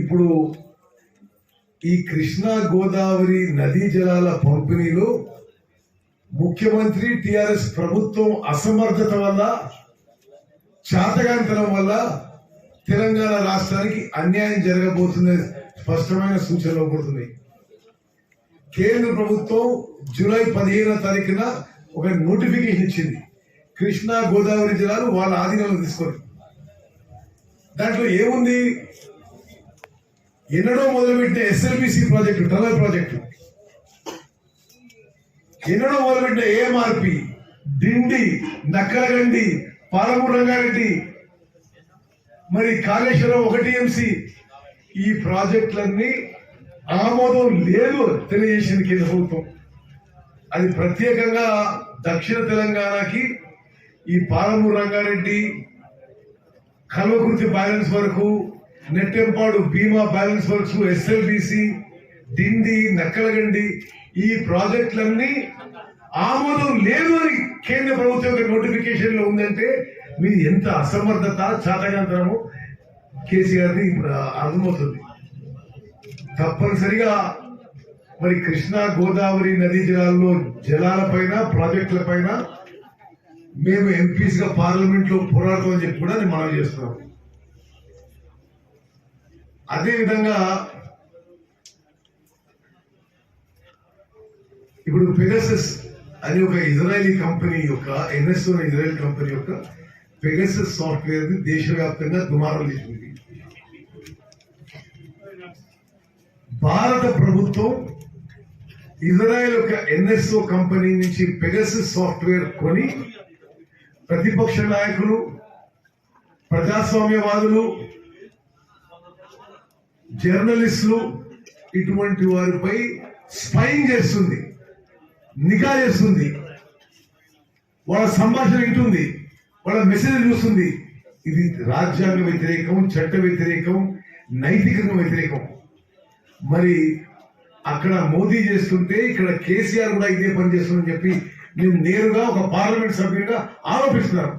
ఇప్పుడు ఈ కృష్ణా గోదావరి నదీ జలాల పంపిణీలో ముఖ్యమంత్రి టిఆర్ఎస్ ప్రభుత్వం అసమర్థత వల్ల చాతగాంతరం వల్ల తెలంగాణ రాష్ట్రానికి అన్యాయం జరగబోతున్న స్పష్టమైన సూచనలు పడుతున్నాయి కేంద్ర ప్రభుత్వం జూలై పదిహేనో తారీఖున ఒక నోటిఫికేషన్ ఇచ్చింది. కృష్ణా గోదావరి జిల్లాలు వాళ్ళ ఆధీనంలో తీసుకొని. దాంట్లో ఏముంది? ఎన్నడో మొదలుపెట్టిన ఎస్ఎల్బిసి ప్రాజెక్టు టనల్ ప్రాజెక్టు ఎన్నడో మొదలుపెట్టిన ఏఎంఆర్పి డిండి నక్కలగండి పాలమూరు రంగారెడ్డి మరి కాళేశ్వరం ఒకటి ఎంసి ఈ ప్రాజెక్టులన్నీ ఆమోదం లేదు తెలియజేసింది కేంద్ర ప్రభుత్వం. అది ప్రత్యేకంగా దక్షిణ తెలంగాణకి ఈ పాలమూరు రంగారెడ్డి కల్వకుర్తి బ్యాలెన్స్ వరకు Nettempadu Bhima balance works SLBC Dindi Nakkalagandi ఈ ప్రాజెక్టులన్నీ ఆమోదం లేదు అని కేంద్ర ప్రభుత్వం యొక్క నోటిఫికేషన్లో ఉందంటే మీది ఎంత అసమర్థత చాతకంతరము కేసీఆర్ది ఇప్పుడు అర్థమవుతుంది. తప్పనిసరిగా మరి కృష్ణా గోదావరి నదీ జలాల్లో జలాలపైన ప్రాజెక్టులపైన మేము ఎంపీస్గా పార్లమెంట్లో పోరాడతామని చెప్పి కూడా నేను మనం చేస్తున్నాం అదే విధంగా ఇప్పుడు పెగసస్ అని ఒక ఇజ్రాయలీ కంపెనీ యొక్క ఎన్ఎస్ఓ ఇజ్రాయల్ కంపెనీ యొక్క పెగసస్ సాఫ్ట్వేర్ని దేశవ్యాప్తంగా దుమారం చేసింది. భారత ప్రభుత్వం ఇజ్రాయెల్ యొక్క ఎన్ఎస్ఓ కంపెనీ నుంచి పెగసస్ సాఫ్ట్వేర్ కొని ప్రతిపక్ష నాయకులు ప్రజాస్వామ్యవాదులు జర్నలిస్టులు ఇటువంటి వారిపై స్పైన్ చేస్తుంది నిఘా చేస్తుంది వాళ్ళ సంభాషణ వింటుంది వాళ్ళ మెసేజ్ చూస్తుంది. ఇది రాజ్యాంగ వ్యతిరేకం చట్ట వ్యతిరేకం నైతికంగా వ్యతిరేకం. మరి అక్కడ మోదీ చేస్తుంటే ఇక్కడ కేసీఆర్ కూడా ఇదే పని చేస్తుందని చెప్పి నేను నేరుగా ఒక పార్లమెంట్ సభ్యుడిగా ఆరోపిస్తున్నాను